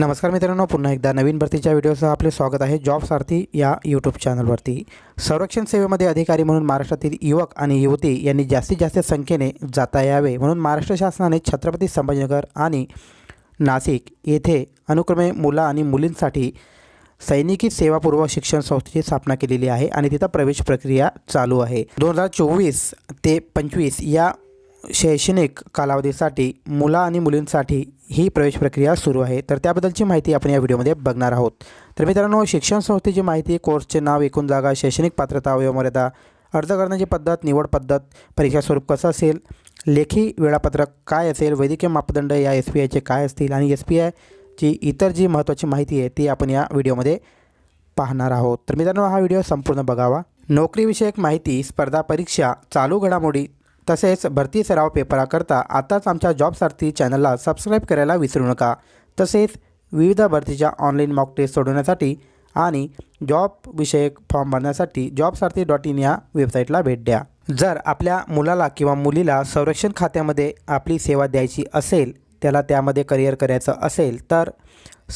नमस्कार मित्रांनो पुन्हा एकदा नवीन भरतीच्या व्हिडिओसह आपले स्वागत आहे जॉब सारथी या यूट्यूब चॅनलवरती संरक्षण सेवेमध्ये अधिकारी म्हणून महाराष्ट्रातील युवक आणि युवती यांनी जास्तीत जास्त संख्येने जाता यावे म्हणून महाराष्ट्र शासनाने छत्रपती संभाजीनगर आणि नाशिक येथे अनुक्रमे मुलं आणि मुलींसाठी सैनिकी सेवापूर्व शिक्षण संस्थेची स्थापना केलेली आहे आणि तिथं प्रवेश प्रक्रिया चालू आहे. दोन हजार चोवीस ते पंचवीस या शैक्षणिक कालावधीसाठी मुला आणि मुलींसाठी ही प्रवेश प्रक्रिया सुरू आहे. तर त्याबद्दलची माहिती आपण या व्हिडिओमध्ये बघणार आहोत. तर मित्रांनो शिक्षण संस्थेची माहिती कोर्सचे नाव एकूण जागा शैक्षणिक पात्रता वयोमर्यादा अर्ज करण्याची पद्धत निवड पद्धत परीक्षा स्वरूप कसं असेल लेखी वेळापत्रक काय असेल वैद्यकीय मापदंड या एस पी आयचे काय असतील आणि एस पी आयची इतर जी महत्त्वाची माहिती आहे ती आपण या व्हिडिओमध्ये पाहणार आहोत. तर मित्रांनो हा व्हिडिओ संपूर्ण बघावा. नोकरीविषयक माहिती स्पर्धा परीक्षा चालू घडामोडी तसेच भरती सराव पेपराकरता आताच आमच्या जॉबसारथी चॅनलला सबस्क्राईब करायला विसरू नका. तसेच विविध भरतीच्या ऑनलाईन मॉक टेस्ट सोडवण्यासाठी आणि जॉब विषयक फॉर्म भरण्यासाठी जॉबसारथी डॉट इन या वेबसाईटला भेट द्या. जर आपल्या मुलाला किंवा मुलीला संरक्षण खात्यामध्ये आपली सेवा द्यायची असेल त्याला त्यामध्ये करिअर करायचं असेल तर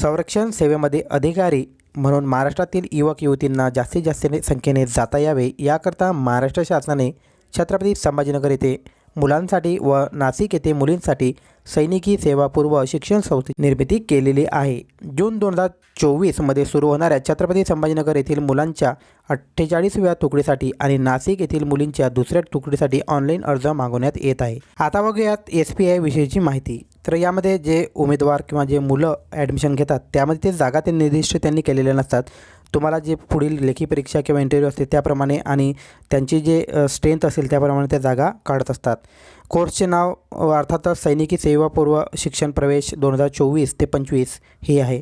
संरक्षण सेवेमध्ये अधिकारी म्हणून महाराष्ट्रातील युवक युवतींना जास्तीत जास्त संख्येने जाता यावे याकरता महाराष्ट्र शासनाने छत्रपती संभाजीनगर येथे मुलांसाठी व नाशिक येथे मुलींसाठी सैनिकी सेवापूर्व शिक्षण संस्थे निर्मिती केलेली आहे. जून दोन हजार चोवीसमध्ये सुरू होणाऱ्या छत्रपती संभाजीनगर येथील मुलांच्या अठ्ठेचाळीसव्या तुकडीसाठी आणि नाशिक येथील मुलींच्या दुसऱ्या तुकडीसाठी ऑनलाईन अर्ज मागवण्यात येत आहे. आता बघूयात एस पी आय विषयीची माहिती. तर यामध्ये जे उमेदवार किंवा जे मुलं ॲडमिशन घेतात त्यामध्ये ते जागा ते निर्दिष्ट त्यांनी केलेल्या नसतात. तुम्हाला जे पुढील लेखी परीक्षा किंवा इंटरव्ह्यू असते त्याप्रमाणे आणि त्यांची जे स्ट्रेंथ असेल त्याप्रमाणे त्या जागा काढत असतात. कोर्सचे नाव अर्थातच सैनिकी सेवापूर्व शिक्षण प्रवेश दोन हजार चोवीस ते पंचवीस हे आहे.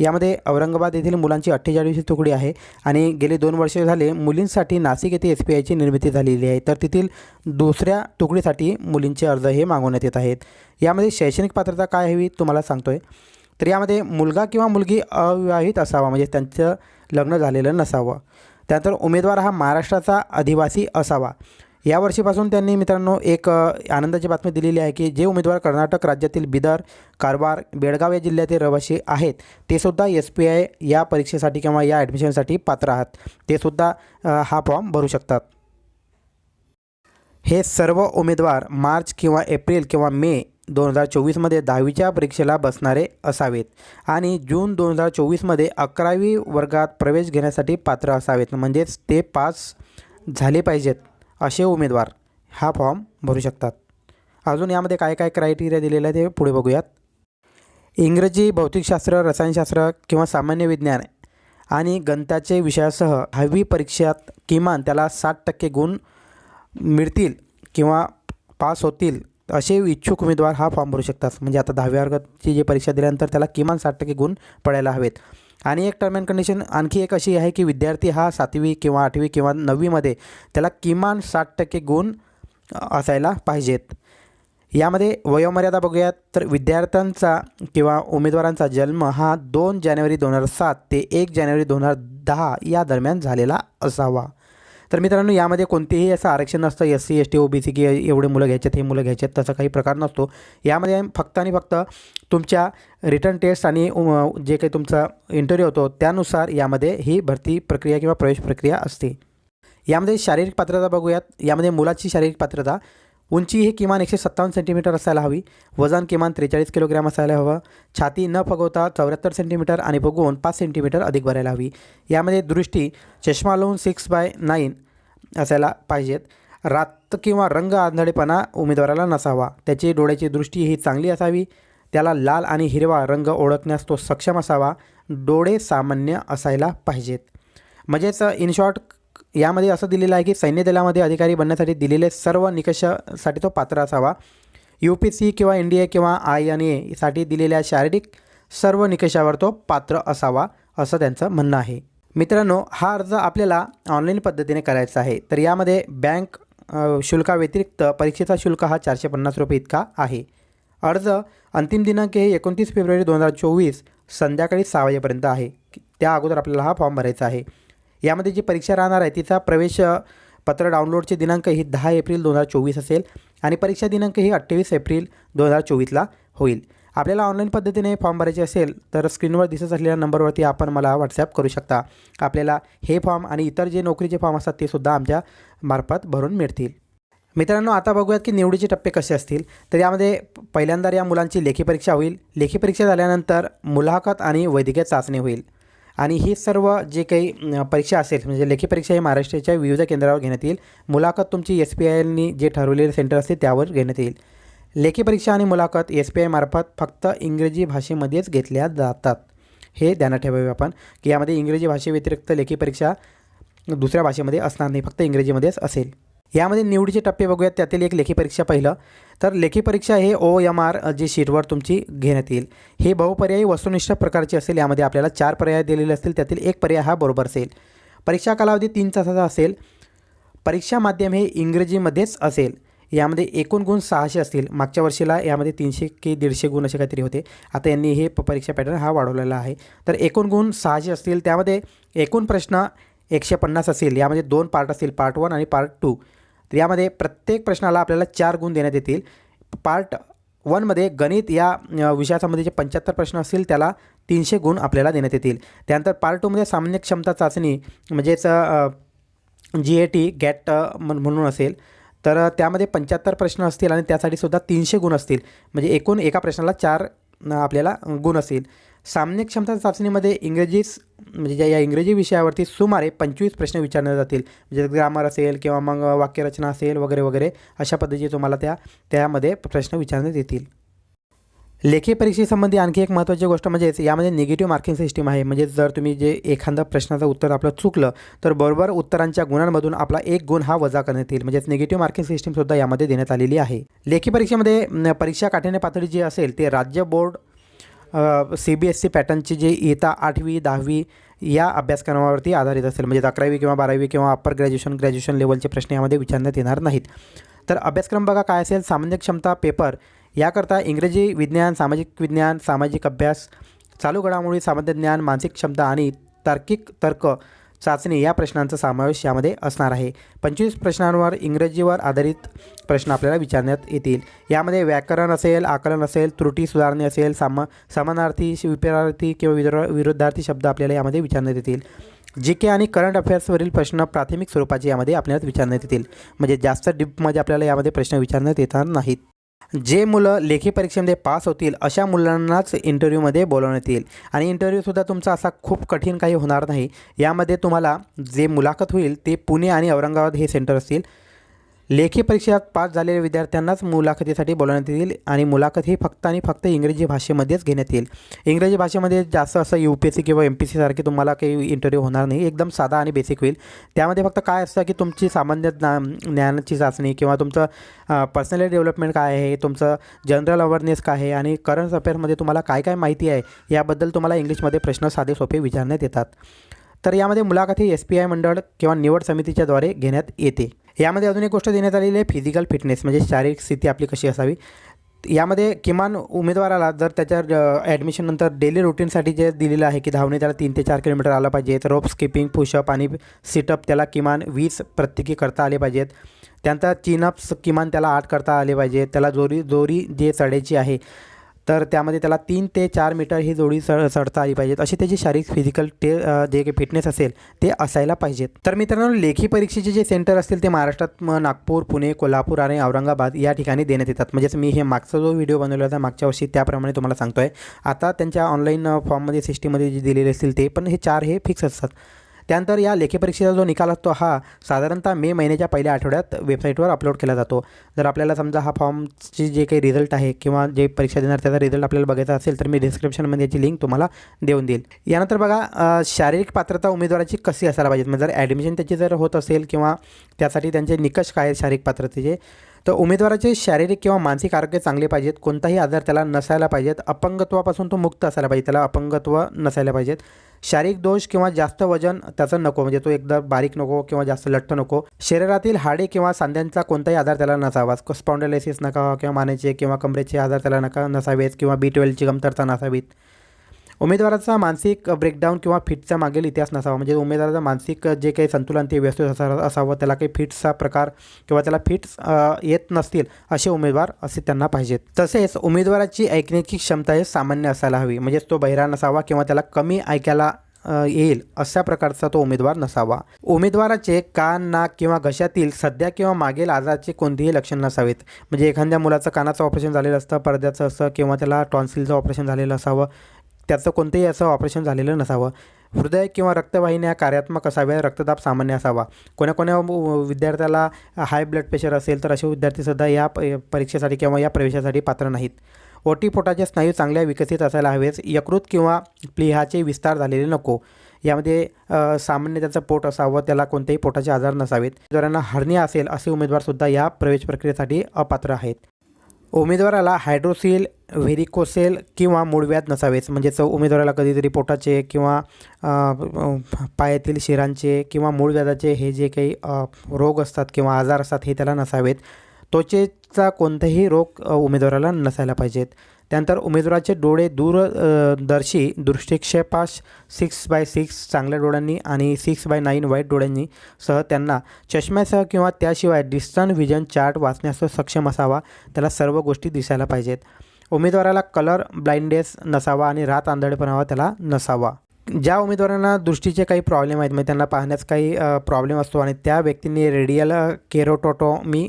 यामध्ये औरंगाबाद येथील मुलांची अठ्ठेचाळीसची तुकडी आहे आणि गेले दोन वर्षे झाले मुलींसाठी नाशिक येथे एस पी आयची निर्मिती झालेली आहे. तर तेथील दुसऱ्या तुकडीसाठी मुलींचे अर्ज हे मागवण्यात येत आहेत. यामध्ये शैक्षणिक पात्रता काय हवी तुम्हाला सांगतो आहे तर यामध्ये मुलगा किंवा मुलगी अविवाहित असावा म्हणजे त्यांचं लग्न झालेलं नसावं. त्यानंतर उमेदवार हा महाराष्ट्राचा अधिवासी असावा. या वर्षीपासून त्यांनी मित्रांनो एक आनंदाची बातमी दिलेली आहे की जे उमेदवार कर्नाटक राज्यातील बिदर कारवार बेळगाव या जिल्ह्यातील रहिवासी आहेत ते सुद्धा एस पी आय या परीक्षेसाठी किंवा या ॲडमिशनसाठी पात्र आहात. ते सुद्धा हा फॉर्म भरू शकतात. हे सर्व उमेदवार मार्च किंवा एप्रिल किंवा मे दोन हजार चोवीसमध्ये दहावीच्या परीक्षेला बसणारे असावेत आणि जून दोन हजार चोवीसमध्ये अकरावी वर्गात प्रवेश घेण्यासाठी पात्र असावेत. म्हणजेच ते पास झाले पाहिजेत असे उमेदवार हा फॉर्म भरू शकतात. अजून यामध्ये काय काय क्रायटेरिया दिलेलं आहे ते पुढे बघूयात. इंग्रजी भौतिकशास्त्र रसायनशास्त्र किंवा सामान्य विज्ञान आणि गणिताचे विषयासह दहावी परीक्षेत किमान त्याला साठ टक्के गुण मिळतील किंवा पास होतील असे इच्छुक उमेदवार हा फॉर्म भरू शकतात. म्हणजे आता दहाव्या वर्गाची जी परीक्षा दिल्यानंतर त्याला किमान साठ टक्के गुण पडायला हवेत. आणि एक टर्म अँड कंडिशन आणखी एक अशी आहे की विद्यार्थी हा सातवी किंवा आठवी किंवा नववीमध्ये त्याला किमान साठ टक्के गुण असायला पाहिजेत. यामध्ये वयोमर्यादा बघूयात तर विद्यार्थ्यांचा किंवा उमेदवारांचा जन्म हा दोन जानेवारी दोन हजार सात ते एक जानेवारी दोन हजार दहा या दरम्यान झालेला असावा. तर मित्रांनो यामध्ये कोणतेही असं आरक्षण नसतं. S C S T O B C की एवढे मुलं घ्यायच्यात हे मुलं घ्यायच्यात तसा काही प्रकार नसतो. यामध्ये फक्त आणि फक्त तुमच्या रिटर्न टेस्ट आणि जे काही तुमचा इंटरव्ह्यू होतो त्यानुसार यामध्ये ही भरती प्रक्रिया किंवा प्रवेश प्रक्रिया असते. यामध्ये शारीरिक पात्रता बघूयात. यामध्ये मुलाची शारीरिक पात्रता उंची ही किमान एकशे सत्तावन्न सेंटीमीटर असायला हवी. वजन किमान त्रेचाळीस किलोग्रॅम असायला हवं. छाती न फगवता चौऱ्याहत्तर सेंटीमीटर आणि बघून पाच सेंटीमीटर अधिक भरायला हवी. यामध्ये दृष्टी चष्मा लावून सिक्स बाय नाईन असायला पाहिजेत. रात किंवा रंग आंधळेपणा उमेदवाराला नसावा. त्याची डोळ्याची दृष्टी ही चांगली असावी. त्याला लाल आणि हिरवा रंग ओळखण्यास तो सक्षम असावा. डोळे सामान्य असायला पाहिजेत. म्हणजेच इन शॉर्ट यामध्ये असं दिलेलं आहे की सैन्य दलामध्ये अधिकारी बनण्यासाठी दिलेले सर्व निकषासाठी तो पात्र असावा. यू पी सी किंवा एन डी ए किंवा आय एन एसाठी दिलेल्या शारीरिक सर्व निकषावर तो पात्र असावा असं त्यांचं म्हणणं आहे. मित्रांनो हा अर्ज आपल्याला ऑनलाईन पद्धतीने करायचा आहे. तर यामध्ये बँक शुल्काव्यतिरिक्त परीक्षेचा शुल्क हा चारशे पन्नास रुपये इतका आहे. अर्ज अंतिम दिनांक हे एकोणतीस फेब्रुवारी दोन हजार चोवीस संध्याकाळी सहा वाजेपर्यंत आहे. त्या अगोदर आपल्याला हा फॉर्म भरायचा आहे. यामध्ये जी परीक्षा राहणार आहे तिचा प्रवेश पत्र डाउनलोडचे दिनांक ही दहा एप्रिल दोन हजार चोवीस असेल आणि परीक्षा दिनांक ही अठ्ठावीस एप्रिल दोन हजार चोवीसला होईल. आपल्याला ऑनलाईन पद्धतीने फॉर्म भरायचे असेल तर स्क्रीनवर दिसत असलेल्या नंबरवरती आपण मला व्हॉट्सॲप करू शकता. आपल्याला हे फॉर्म आणि इतर जे नोकरीचे फॉर्म असतात ते सुद्धा आमच्या मार्फत भरून मिळतील. मित्रांनो आता बघूयात की निवडीचे टप्पे कसे असतील. तर यामध्ये पहिल्यांदा या मुलांची लेखी परीक्षा होईल. लेखी परीक्षा झाल्यानंतर मुलाखत आणि वैद्यकीय चाचणी होईल. आणि ही सर्व जे काही परीक्षा असेल म्हणजे लेखी परीक्षा ही महाराष्ट्राच्या विविध केंद्रावर घेण्यात येईल. मुलाखत तुमची एस पी आयनी जे ठरवलेले सेंटर असते त्यावर घेण्यात येईल. लेखी परीक्षा आणि मुलाखत एस पी आयमार्फत फक्त इंग्रजी भाषेमध्येच घेतल्या जातात. हे ध्यानात ठेवावे आपण की यामध्ये इंग्रजी भाषेव्यतिरिक्त लेखी परीक्षा दुसऱ्या भाषेमध्ये असणार नाही फक्त इंग्रजीमध्येच असेल. यामध्ये निवडीचे टप्पे बघूयात. त्यातील एक लेखी परीक्षा पहिलं. तर लेखी परीक्षा हे ओ एम आर जी शीटवर तुमची घेण्यात येईल. हे बहुपर्यायी वस्तुनिष्ठ प्रकारची असेल. यामध्ये आपल्याला चार पर्याय दिलेले असतील. त्यातील एक पर्याय हा बरोबर असेल. परीक्षा कालावधी तीन तासाचा असेल. परीक्षा माध्यम हे इंग्रजीमध्येच असेल. यामध्ये एकूण गुण सहाशे असतील. मागच्या वर्षीला यामध्ये तीनशे की दीडशे गुण असे काहीतरी होते. आता यांनी हे प- परीक्षा पॅटर्न हा वाढवलेला आहे. तर एकूण गुण सहाशे असतील. त्यामध्ये एकूण प्रश्न एकशे पन्नास असेल. यामध्ये दोन पार्ट असतील. पार्ट वन आणि पार्ट टू. तर यामध्ये प्रत्येक प्रश्नाला आपल्याला चार गुण देण्यात येतील. पार्ट वनमध्ये गणित या अ, विषयासंबंधीचे पंच्याहत्तर प्रश्न असतील त्याला तीनशे गुण आपल्याला देण्यात येतील. त्यानंतर पार्ट टूमध्ये सामान्य क्षमता चाचणी म्हणजेच जी ए टी गॅट म्हणून असेल. तर त्यामध्ये पंच्याहत्तर प्रश्न असतील आणि त्यासाठी सुद्धा तीनशे गुण असतील. म्हणजे एकूण एका प्रश्नाला चार आपल्याला गुण असतील. सामने क्षमता चाचणीमध्ये इंग्रजीस म्हणजे या इंग्रजी विषयावरती सुमारे पंचवीस प्रश्न विचारले जातील. म्हणजे ग्रामर असेल किंवा मग वाक्यरचना असेल वगैरे वगैरे अशा पद्धतीचे तुम्हाला त्या त्यामध्ये प्रश्न विचारण्यात येतील. लेखी परीक्षेसंबंधी आणखी एक महत्त्वाची गोष्ट म्हणजेच यामध्ये निगेटिव्ह मार्किंग सिस्टीम आहे. म्हणजे जर तुम्ही जे एखादा प्रश्नाचं उत्तर आपलं चुकलं तर बरोबर उत्तरांच्या गुणांमधून आपला एक गुण हा वजा करण्यात येईल. म्हणजेच निगेटिव्ह मार्किंग सिस्टीमसुद्धा यामध्ये देण्यात आलेली आहे. लेखी परीक्षेमध्ये परीक्षा काठिण्य पातळी जी असेल ते राज्य board C B S C पॅटर्नची जे इयत्ता आठवी दहावी या अभ्यासक्रमावरती आधारित असेल म्हणजे अकरावी किंवा बारावी किंवा अप्पर ग्रॅज्युएशन ग्रॅज्युएशन लेवलचे प्रश्न यामध्ये विचारण्यात येणार नाहीत. तर अभ्यासक्रम बघा काय असेल सामान्य क्षमता पेपर याकरता इंग्रजी विज्ञान सामाजिक विज्ञान सामाजिक अभ्यास चालू घडामोडी सामान्य ज्ञान मानसिक क्षमता आणि तार्किक तर्क चाचणी या प्रश्नांचा समावेश यामध्ये असणार आहे. पंचवीस प्रश्नांवर इंग्रजीवर आधारित प्रश्न आपल्याला विचारण्यात येतील. यामध्ये व्याकरण असेल आकलन असेल त्रुटी सुधारणे असेल साम समानार्थी विपरार्थी किंवा विरो विरुद्धार्थी शब्द आपल्याला यामध्ये विचारण्यात येतील. जी के आणि करंट अफेअर्सवरील प्रश्न प्राथमिक स्वरूपाचे यामध्ये आपल्याला विचारण्यात येतील. म्हणजे जास्त डीपमध्ये आपल्याला यामध्ये प्रश्न विचारण्यात येणार नाहीत. जे मुलं लेखी परीक्षेमध्ये पास होतील अशा मुलांनाच इंटरव्ह्यूमध्ये बोलवण्यात येईल. आणि इंटरव्ह्यूसुद्धा तुमचा असा खूप कठीण काही होणार नाही. यामध्ये तुम्हाला जे मुलाखत होईल ते पुणे आणि औरंगाबाद हे सेंटर असतील. लेखी परीक्षेत पास झालेल्या विद्यार्थ्यांनाच मुलाखतीसाठी बोलवण्यात येईल आणि मुलाखत ही फक्त आणि फक्त इंग्रजी भाषेमध्येच घेण्यात येईल. इंग्रजी भाषेमध्ये जास्त असं यू पी एस सी किंवा एम पी सीसारखे तुम्हाला काही इंटरव्ह्यू होणार नाही. एकदम साधा आणि बेसिक होईल. त्यामध्ये फक्त काय असतं की तुमची सामान्य ज्ञा ज्ञानाची चाचणी किंवा तुमचं पर्सनॅलिटी डेव्हलपमेंट काय आहे तुमचं जनरल अवेअरनेस काय आहे आणि करंट अफेअर्समध्ये तुम्हाला काय काय माहिती आहे याबद्दल तुम्हाला इंग्लिशमध्ये प्रश्न साधे सोपे विचारण्यात येतात. तर यामध्ये मुलाखती एस पी आय मंडळ किंवा निवड समितीच्याद्वारे घेण्यात येते. यामध्ये अजून एक गोष्ट देण्यात आलेली आहे फिजिकल फिटनेस म्हणजे शारीरिक स्थिती आपली कशी असावी? यामध्ये किमान उमेदवाराला जर त्याच्या ॲडमिशननंतर डेली रुटीनसाठी जे दिलेलं आहे की धावणे त्याला तीन ते चार किलोमीटर आलं पाहिजेत रोप स्किपिंग पुशअप आणि सिटअप त्याला किमान वीस प्रत्येकी करता आले पाहिजेत. त्यानंतर चिनअप्स किमान त्याला आठ करता आले पाहिजेत. त्याला जोरी जोरी जे चढायची आहे तर त्यामध्ये त्याला तीन ते चार मीटर ही जोडी चढ चढता आली पाहिजेत. अशी त्याची शारीरिक फिजिकल टे जे काही फिटनेस असेल ते असायला पाहिजेत. तर मित्रांनो लेखी परीक्षेचे जे सेंटर असतील ते महाराष्ट्रात नागपूर पुणे कोल्हापूर आणि औरंगाबाद या ठिकाणी देण्यात येतात. म्हणजेच मी हे मागचा जो व्हिडिओ बनवला होता मागच्या वर्षी त्याप्रमाणे तुम्हाला सांगतो आहे आता त्यांच्या ऑनलाईन फॉर्ममध्ये सिस्टीममध्ये जे दिलेले असतील ते पण हे चार हे फिक्स असतात. त्यानंतर या लेखी परीक्षेचा जो निकाल असतो हा साधारणतः मे महिन्याच्या पहिल्या आठवड्यात वेबसाईटवर अपलोड केला जातो. जर आपल्याला समजा हा फॉर्मची जे काही रिझल्ट आहे किंवा जे परीक्षा देणार त्याचा रिझल्ट आपल्याला बघायचा असेल तर मी डिस्क्रिप्शनमध्ये याची लिंक तुम्हाला देऊन देईल. यानंतर बघा शारीरिक पात्रता उमेदवाराची कशी असायला पाहिजे? म्हणजे जर ॲडमिशन त्याची जर होत असेल किंवा त्यासाठी त्यांचे निकष काय आहेत शारीरिक पात्रतेचे तर उमेदवाराचे शारीरिक किंवा मानसिक आरोग्य चांगले पाहिजेत कोणताही आजार त्याला नसायला पाहिजेत अपंगत्वापासून तो मुक्त असायला पाहिजे त्याला अपंगत्व नसायला पाहिजेत. शारीरिक दोष किंवा जास्त वजन त्याचं नको म्हणजे तो एकदा बारीक नको किंवा जास्त लठ्ठ नको. शरीरातील हाडे किंवा सांध्यांचा कोणताही आजार त्याला नसावा. स्पॉन्डलायसिस नका किंवा मानेचे किंवा कमरेचे आजार त्याला नका नसावेत किंवा बी ट्वेल्वची कमतरता नसावीत. उमेदवाराचा मानसिक ब्रेकडाऊन किंवा फिटचा मागील इतिहास नसावा. म्हणजे उमेदवाराचा मानसिक जे काही संतुलन ते व्यवस्थित असा असावं त्याला काही फिट्सचा प्रकार किंवा त्याला फिट्स येत नसतील असे उमेदवार असे त्यांना पाहिजेत. तसेच उमेदवाराची ऐकण्याची क्षमता हे सामान्य असायला हवी. म्हणजेच तो बहिरा नसावा किंवा त्याला कमी ऐकायला येईल अशा प्रकारचा तो उमेदवार नसावा. उमेदवाराचे कान नाक किंवा घशातील सध्या किंवा मागील आजाराचे कोणतेही लक्षण नसावेत. म्हणजे एखाद्या मुलाचं कानाचं ऑपरेशन झालेलं असतं पडद्याचं असतं किंवा त्याला टॉन्सिलचं ऑपरेशन झालेलं असावं त्याचं कोणतेही असं ऑपरेशन झालेलं नसावं. हृदय किंवा रक्तवाहिन्या कार्यात्मक असाव्या रक्तदाब सामान्य असावा. कोण्या कोण्या विद्यार्थ्याला हाय ब्लड प्रेशर असेल तर असे विद्यार्थीसुद्धा या प- परीक्षेसाठी किंवा या प्रवेशासाठी पात्र नाहीत. ओटीपोटाचे स्नायू चांगल्या विकसित असायला हवेच यकृत किंवा प्लिहाचे विस्तार झालेले नको. यामध्ये सामान्य त्याचं पोट असावं त्याला कोणतेही पोटाचे आजार नसावेत. ज्यांना हर्निया असेल असे उमेदवारसुद्धा या प्रवेश प्रक्रियेसाठी अपात्र आहेत. उमेदवाराला हायड्रोसिल व्हेरिकोसेल किंवा मूळव्याध नसावेच म्हणजेच उमेदवाराला कधीतरी पोटाचे किंवा पायातील शिरांचे किंवा मूळव्याधाचे हे जे काही रोग असतात किंवा आजार असतात हे त्याला नसावेत. त्वचेचा कोणताही रोग उमेदवाराला नसायला पाहिजेत. त्यानंतर उमेदवाराचे डोळे दूरदर्शी दृष्टिक्षेपास सिक्स बाय सिक्स चांगल्या डोळ्यांनी आणि सिक्स बाय नाईन वाईट डोळ्यांनी सह त्यांना चष्म्यासह किंवा त्याशिवाय डिस्टन विजन चार्ट वाचण्यास सक्षम असावा. त्याला सर्व गोष्टी दिसायला पाहिजेत. उमेदवाराला कलर ब्लाइंडनेस नसावा आणि रात आंधळेपणावा त्याला नसावा. ज्या उमेदवारांना दृष्टीचे काही प्रॉब्लेम आहेत म्हणजे त्यांना पाहण्यास काही प्रॉब्लेम असतो आणि त्या व्यक्तींनी रेडियल केरोटोटोमी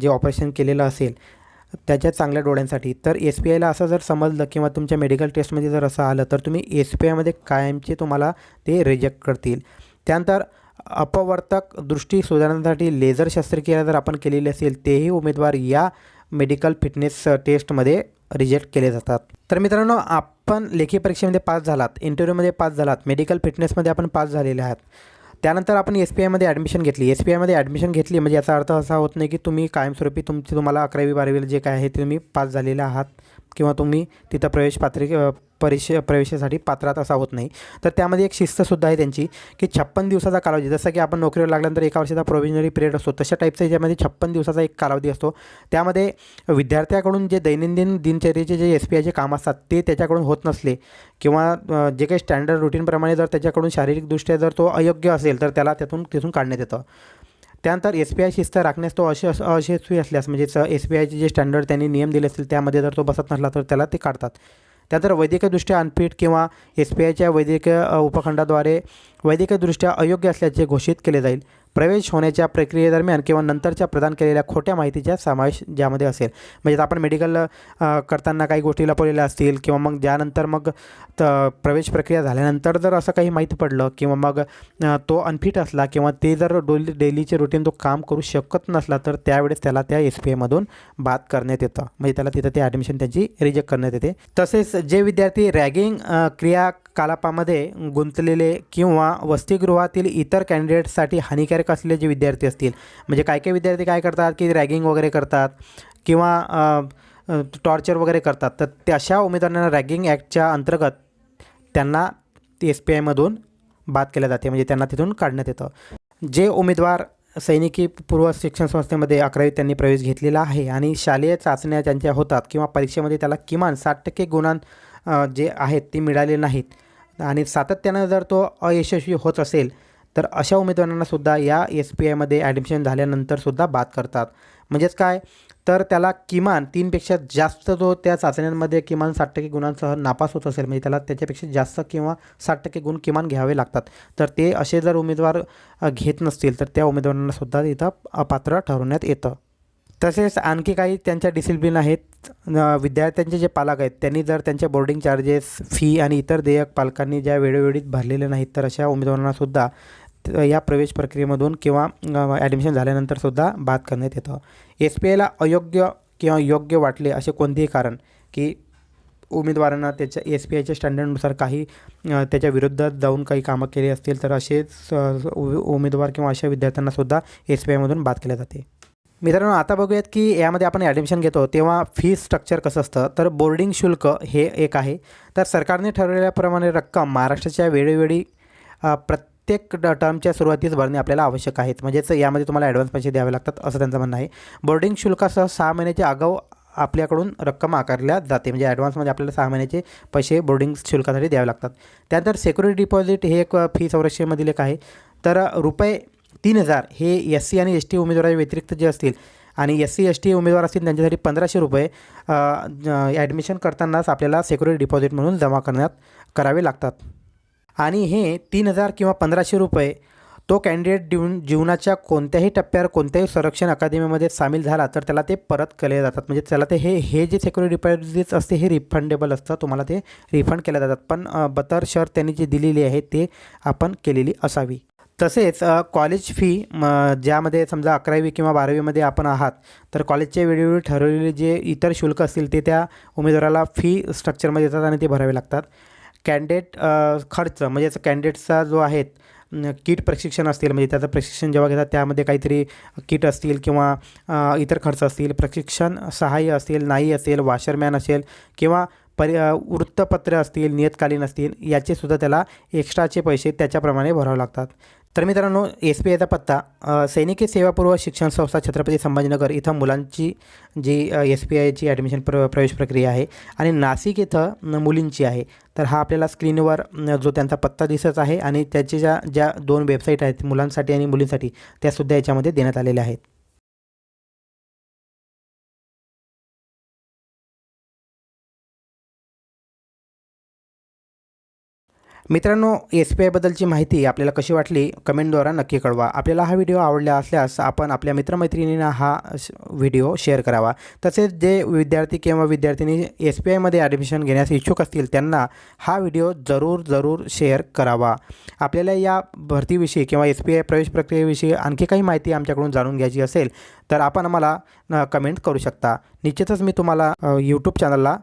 जे ऑपरेशन केलेलं असेल त्याच्या चांगल्या डोळ्यांसाठी. तर एस पी आयला असं जर समजलं किंवा तुमच्या मेडिकल टेस्टमध्ये जर असं आलं तर तुम्ही एस पी आयमध्ये कायमचे तुम्हाला ते रिजेक्ट करतील. त्यानंतर अपवर्तक दृष्टी सुधारण्यासाठी लेझर शस्त्रक्रिया जर आपण केलेली असेल तेही उमेदवार या मेडिकल फिटनेस टेस्टमध्ये रिजेक्ट केले जातात. तर मित्रांनो आपण लेखी परीक्षेमध्ये पास झालात इंटरव्ह्यूमध्ये पास झालात मेडिकल फिटनेसमध्ये आपण पास झालेले आहात. त्यानंतर आपण एस पी आयमध्ये ॲडमिशन घेतली. एस पी आयमध्ये ॲडमिशन घेतली म्हणजे याचा अर्थ असा होत नाही की तुम्ही कायमस्वरूपी तुमचे तुम्हाला अकरावी बारावीला जे काय आहे ते तुम्ही पास झालेले आहात. किंवा तुम्ही तिथं प्रवेश पात्री परीक्षे प्रवेशासाठी पात्रात असा होत नाही. तर त्यामध्ये एक शिस्तसुद्धा आहे त्यांची की छप्पन दिवसाचा कालावधी जसं की आपण नोकरीवर लागल्यानंतर एका वर्षाचा प्रोव्हिजनरी पिरियड असतो तशा टाईपचा याच्यामध्ये छप्पन दिवसाचा एक कालावधी असतो. त्यामध्ये विद्यार्थ्याकडून जे दैनंदिन दिनचर्येचे जे एस पी आयचे काम असतात ते त्याच्याकडून होत नसले किंवा जे काही स्टँडर्ड रुटीनप्रमाणे जर त्याच्याकडून शारीरिकदृष्ट्या जर तो अयोग्य असेल तर त्याला त्यातून तिथून काढण्यात येतं. त्यानंतर एस पी आय शिस्त राखण्यास तो अश अयशस्वी असल्यास म्हणजेच एस बी आयचे जे स्टँडर्ड त्यांनी नियम दिले असतील त्यामध्ये जर तो बसत नसला तर त्याला ते काढतात. त्यानंतर वैद्यकीयदृष्ट्या अनफिट किंवा एस पी आयच्या वैद्यकीय उपखंडाद्वारे वैद्यकीयदृष्ट्या अयोग्य असल्याचे घोषित केले जाईल. प्रवेश होण्याच्या प्रक्रियेदरम्यान किंवा नंतरच्या प्रदान केलेल्या खोट्या माहितीचा समावेश ज्यामध्ये असेल. म्हणजे आपण मेडिकल करताना काही गोष्टी लपवलेल्या असतील किंवा मग ज्यानंतर मग त प्रवेश प्रक्रिया झाल्यानंतर जर असं काही माहिती पडलं किंवा मग तो अनफिट असला किंवा ते जर डोली डेलीचे रुटीन तो काम करू शकत नसला तर त्यावेळेस त्याला त्या एस पी आयमधून बाद करण्यात येतं. म्हणजे त्याला तिथं ते ॲडमिशन त्यांची रिजेक्ट करण्यात येते. तसेच जे विद्यार्थी रॅगिंग क्रिया कालापामध्ये गुंतलेले किंवा वसतिगृहातील इतर कॅन्डिडेटसाठी हानिकारक असलेले जे विद्यार्थी असतील म्हणजे काही काही विद्यार्थी काय करतात की रॅगिंग वगैरे करतात किंवा टॉर्चर वगैरे करतात तर तशा अशा उमेदवारांना रॅगिंग ॲक्टच्या अंतर्गत त्यांना एस पी आयमधून बाद केल्या जाते म्हणजे त्यांना तिथून काढण्यात येतं. जे उमेदवार सैनिकी पूर्व शिक्षण संस्थेमध्ये अकरावीत त्यांनी प्रवेश घेतलेला आहे आणि शालेय चाचण्या त्यांच्या होतात किंवा परीक्षेमध्ये त्याला किमान साठ टक्के गुणां जे आहेत ते मिळाले नाहीत आणि सातत्यानं जर तो अयशस्वी होत असेल तर अशा उमेदवारांनासुद्धा या एस पी आयमध्ये ॲडमिशन झाल्यानंतरसुद्धा बाद करतात. म्हणजेच काय? तर त्याला किमान तीनपेक्षा जास्त जो त्या चाचण्यांमध्ये किमान साठ टक्के गुणांसह नापास होत असेल म्हणजे त्याला त्याच्यापेक्षा जास्त किंवा साठ टक्के गुण किमान घ्यावे लागतात. तर ते असे जर उमेदवार घेत नसतील तर त्या उमेदवारांनासुद्धा इथं अपात्र ठरवण्यात येतं. तसेच आणखी काही त्यांच्या डिसिप्लिन आहेत. विद्यार्थ्यांचे जे पालक आहेत त्यांनी जर त्यांच्या बोर्डिंग चार्जेस फी आणि इतर देयक पालकांनी ज्या वेळोवेळी भरलेले नाहीत तर अशा उमेदवारांनासुद्धा या प्रवेश प्रक्रियेमधून किंवा ॲडमिशन झाल्यानंतरसुद्धा बाद करण्यात येतं. एस पी आयला अयोग्य किंवा योग्य वाटले असे कोणतेही कारण की उमेदवारांना त्याच्या एस पी आयच्या स्टँडर्डनुसार काही त्याच्या विरुद्ध जाऊन काही कामं केली असतील तर असेच उ- उमेदवार किंवा अशा विद्यार्थ्यांनासुद्धा एस पी आयमधून बाद केले जाते. मित्रांनो आता बघूयात की यामध्ये आपण ॲडमिशन घेतो तेव्हा फी स्ट्रक्चर कसं असतं? तर बोर्डिंग शुल्क हे एक आहे. तर सरकारने ठरवलेल्याप्रमाणे रक्कम महाराष्ट्राच्या वेळोवेळी प्रत्येक टर्मच्या सुरुवातीस भरणे आपल्याला आवश्यक आहे म्हणजेच यामध्ये तुम्हाला ॲडव्हान्स पैसे द्यावे लागतात असं त्यांचं म्हणणं आहे. बोर्डिंग शुल्कासह सहा महिन्याच्या आगाऊ आपल्याकडून रक्कम आकारल्या जाते. म्हणजे ॲडव्हान्समध्ये आपल्याला सहा महिन्याचे पैसे बोर्डिंग शुल्कासाठी द्यावे लागतात. त्यानंतर सेक्युरिटी डिपॉझिट हे एक फी संरक्षणमधील एक आहे. तर रुपये तीन हजार हे एस सी आणि एस टी उमेदवाराच्या व्यतिरिक्त जे असतील आणि एस सी एस टी उमेदवार असतील त्यांच्यासाठी पंधराशे रुपये ॲडमिशन करतानाच आपल्याला सेक्युरिटी डिपॉझिट म्हणून जमा करण्यात करावे लागतात. आणि हे तीन हजार किंवा पंधराशे रुपये तो कॅन्डिडेट देऊन जीवनाच्या कोणत्याही टप्प्यावर कोणत्याही संरक्षण अकादमीमध्ये सामील झाला तर त्याला ते परत केले जातात. म्हणजे त्याला ते हे हे जे सेक्युरिटी डिपॉझिट असते हे रिफंडेबल असतं. तुम्हाला ते रिफंड केल्या जातात. पण बतर शर्त त्यांनी जी दिलेली आहे ते आपण केलेली असावी. तसेच कॉलेज फी म, ज्यामध्ये समजा अकरावी किंवा बारावीमध्ये आपण आहात तर कॉलेजच्या वेळोवेळी ठरवलेले जे इतर शुल्क असतील ते त्या उमेदवाराला फी स्ट्रक्चरमध्ये येतात आणि ते भरावे लागतात. कॅन्डिडेट खर्च म्हणजे कॅन्डिडेटचा जो आहेत किट प्रशिक्षण असतील म्हणजे त्याचं प्रशिक्षण जेव्हा घेतात त्यामध्ये काहीतरी किट असतील किंवा इतर खर्च असतील प्रशिक्षण सहाय्य असतील नाही असेल वॉशरमॅन असेल किंवा परि वृत्तपत्र असतील नियतकालीन असतील याचेसुद्धा त्याला एक्स्ट्राचे पैसे त्याच्याप्रमाणे भरावे लागतात. तर मित्रांनो एस पी आयचा पत्ता सैनिकी सेवापूर्व शिक्षण संस्था छत्रपती संभाजीनगर इथं मुलांची जी एस पी आयची ॲडमिशन प्र प्रवेश प्रक्रिया आहे आणि नाशिक इथं मुलींची आहे. तर हा आपल्याला स्क्रीनवर जो त्यांचा पत्ता दिसत आहे आणि त्याच्या ज्या ज्या दोन वेबसाईट आहेत मुलांसाठी आणि मुलींसाठी त्यासुद्धा याच्यामध्ये देण्यात आलेल्या आहेत. मित्रांनो एस पी आयबद्दलची माहिती आपल्याला कशी वाटली? कमेंटद्वारा नक्की कळवा. आपल्याला हा व्हिडिओ आवडला असल्यास आपण आपल्या मित्रमैत्रिणींना हा श- व्हिडिओ शेअर करावा. तसेच जे विद्यार्थी किंवा विद्यार्थिनी एस पी आयमध्ये ॲडमिशन घेण्यास इच्छुक असतील त्यांना हा व्हिडिओ जरूर जरूर शेअर करावा. आपल्याला या भरतीविषयी किंवा एस पी आय प्रवेश प्रक्रियेविषयी आणखी काही माहिती आमच्याकडून जाणून घ्यायची असेल तर आपण आम्हाला कमेंट करू शकता. निश्चितच मी तुम्हाला यूट्यूब चॅनलला